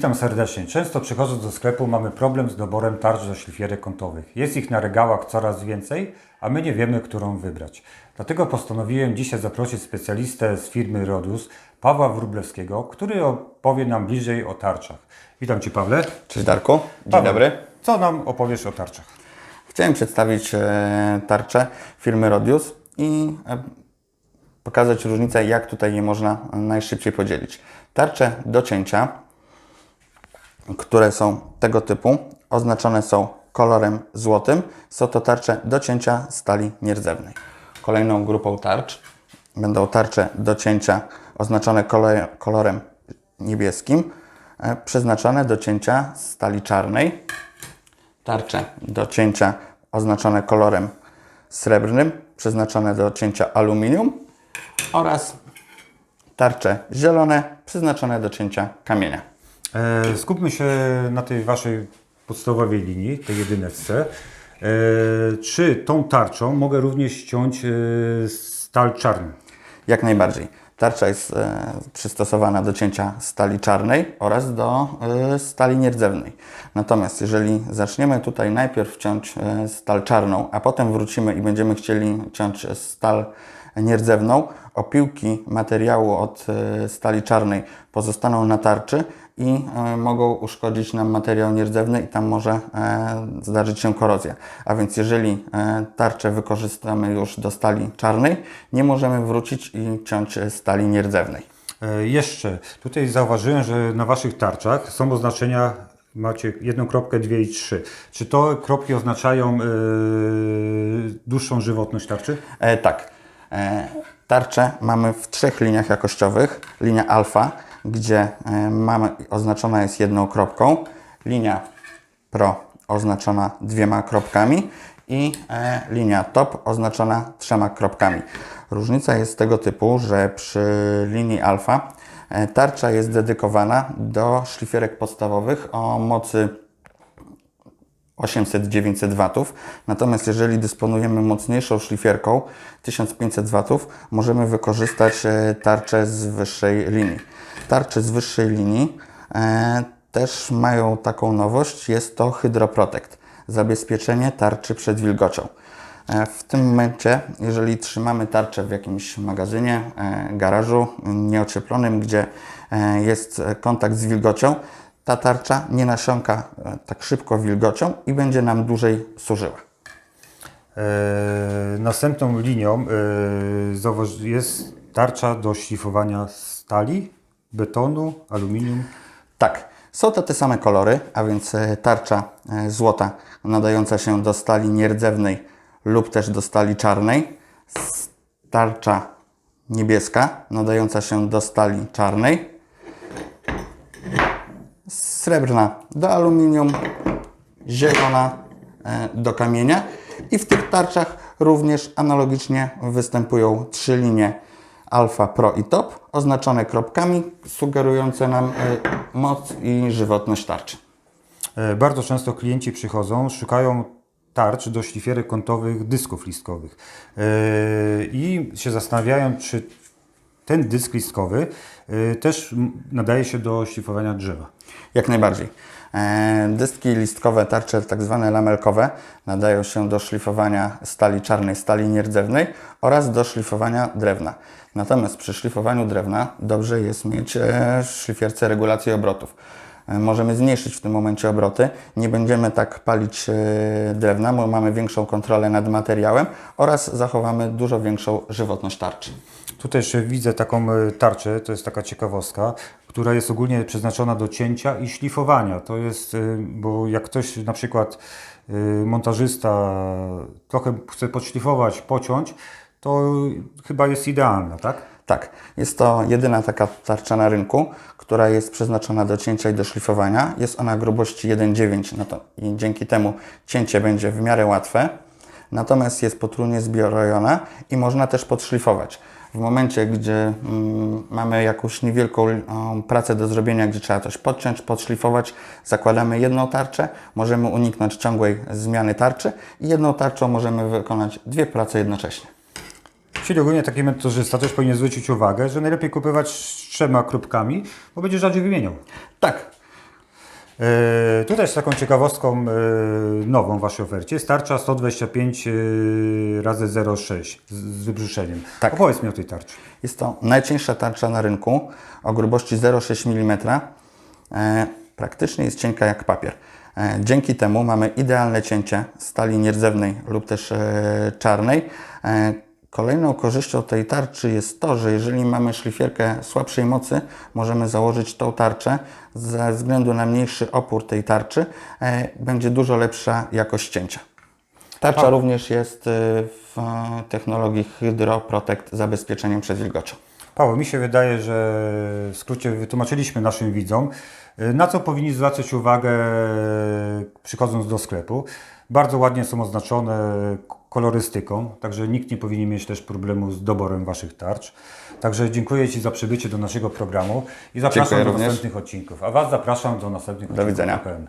Witam serdecznie. Często przychodząc do sklepu mamy problem z doborem tarcz do szlifierek kątowych. Jest ich na regałach coraz więcej, a my nie wiemy, którą wybrać. Dlatego postanowiłem dzisiaj zaprosić specjalistę z firmy Rodus, Pawła Wróblewskiego, który opowie nam bliżej o tarczach. Witam Cię Pawle. Cześć Darku, dzień Paweł, dobry. Co nam opowiesz o tarczach? Chciałem przedstawić e, tarczę firmy Rodius i e, pokazać różnicę, jak tutaj je można najszybciej podzielić. Tarcze do cięcia, które są tego typu, oznaczone są kolorem złotym. Są to tarcze do cięcia stali nierdzewnej. Kolejną grupą tarcz będą tarcze do cięcia oznaczone kolor, kolorem niebieskim, e, przeznaczone do cięcia stali czarnej tarcze do cięcia oznaczone kolorem srebrnym, przeznaczone do cięcia aluminium oraz tarcze zielone, przeznaczone do cięcia kamienia. E, skupmy się na tej Waszej podstawowej linii, tej jedyneczce. E, czy tą tarczą mogę również ściąć e, stal czarny? Jak najbardziej. Tarcza jest e, przystosowana do cięcia stali czarnej oraz do e, stali nierdzewnej. Natomiast jeżeli zaczniemy tutaj najpierw ciąć e, stal czarną, a potem wrócimy i będziemy chcieli ciąć stal nierdzewną, opiłki materiału od e, stali czarnej pozostaną na tarczy i e, mogą uszkodzić nam materiał nierdzewny i tam może e, zdarzyć się korozja. A więc jeżeli e, tarczę wykorzystamy już do stali czarnej, nie możemy wrócić i ciąć stali nierdzewnej. Jeszcze, tutaj zauważyłem, że na Waszych tarczach są oznaczenia, macie jedną kropkę, dwie i trzy. Czy to kropki oznaczają e, dłuższą żywotność tarczy? E, tak. E, tarczę mamy w trzech liniach jakościowych. Linia alfa, gdzie e, mamy, oznaczona jest jedną kropką. Linia pro oznaczona dwiema kropkami i e, linia top oznaczona trzema kropkami. Różnica jest tego typu, że przy linii alfa e, tarcza jest dedykowana do szlifierek podstawowych o mocy 800-900 watów. Natomiast jeżeli dysponujemy mocniejszą szlifierką 1500 watów, możemy wykorzystać tarcze z wyższej linii. Tarcze z wyższej linii e, też mają taką nowość, jest to Hydroprotect, zabezpieczenie tarczy przed wilgocią. E, W tym momencie, jeżeli trzymamy tarczę w jakimś magazynie, e, garażu nieocieplonym, gdzie jest kontakt z wilgocią, ta tarcza nie nasiąka tak szybko wilgocią i będzie nam dłużej służyła. E, następną linią e, zauważ- jest tarcza do szlifowania stali, betonu, aluminium. Tak, są to te same kolory, a więc e, tarcza e, złota nadająca się do stali nierdzewnej lub też do stali czarnej, tarcza niebieska nadająca się do stali czarnej, srebrna do aluminium, zielona e, do kamienia. I w tych tarczach również analogicznie występują trzy linie Alfa, Pro i Top oznaczone kropkami sugerujące nam e, moc i żywotność tarczy. E, Bardzo często klienci przychodzą, szukają tarcz do szlifierek kątowych dysków listkowych E, i się zastanawiają, czy ten dysk listkowy e, też nadaje się do szlifowania drzewa. Jak najbardziej. E, Dyski listkowe, tarcze tak zwane lamelkowe nadają się do szlifowania stali czarnej, stali nierdzewnej oraz do szlifowania drewna. Natomiast przy szlifowaniu drewna dobrze jest mieć e, szlifierce regulację obrotów. E, Możemy zmniejszyć w tym momencie obroty, nie będziemy tak palić e, drewna, bo mamy większą kontrolę nad materiałem oraz zachowamy dużo większą żywotność tarczy. Tutaj jeszcze widzę taką e, tarczę, to jest taka ciekawostka, która jest ogólnie przeznaczona do cięcia i szlifowania. To jest, bo jak ktoś na przykład montażysta trochę chce podszlifować, pociąć, to chyba jest idealna, tak? Tak, jest to jedyna taka tarcza na rynku, która jest przeznaczona do cięcia i do szlifowania. Jest ona grubości 1,9 no i dzięki temu cięcie będzie w miarę łatwe. Natomiast jest potrójnie zbiorojona i można też podszlifować. W momencie, gdzie mm, mamy jakąś niewielką um, pracę do zrobienia, gdzie trzeba coś podciąć, podszlifować, zakładamy jedną tarczę, możemy uniknąć ciągłej zmiany tarczy i jedną tarczą możemy wykonać dwie prace jednocześnie. Czyli ogólnie taki mentorzysta też powinien zwrócić uwagę, że najlepiej kupować z trzema kropkami, bo będzie rzadziej wymieniał. Tak. E, tutaj z taką ciekawostką e, nową w Waszej ofercie jest tarcza 125 e, razy 0,6 z, z wybrzuszeniem. Tak. Opowiedz mi o tej tarczy. Jest to najcieńsza tarcza na rynku o grubości 0,6 mm. E, praktycznie jest cienka jak papier. E, dzięki temu mamy idealne cięcie stali nierdzewnej lub też czarnej. E, kolejną korzyścią tej tarczy jest to, że jeżeli mamy szlifierkę słabszej mocy, możemy założyć tą tarczę. Ze względu na mniejszy opór tej tarczy e, będzie dużo lepsza jakość cięcia. Tarcza również jest e, w e, technologii Hydro Protect z zabezpieczeniem przed wilgocią. Paweł, mi się wydaje, że w skrócie wytłumaczyliśmy naszym widzom, y, na co powinni zwracać uwagę przychodząc do sklepu. Bardzo ładnie są oznaczone kolorystyką, także nikt nie powinien mieć też problemu z doborem Waszych tarcz. Także dziękuję Ci za przybycie do naszego programu i zapraszam Dziękuję do również. następnych odcinków. A Was zapraszam do następnych Do odcinków widzenia. PPN.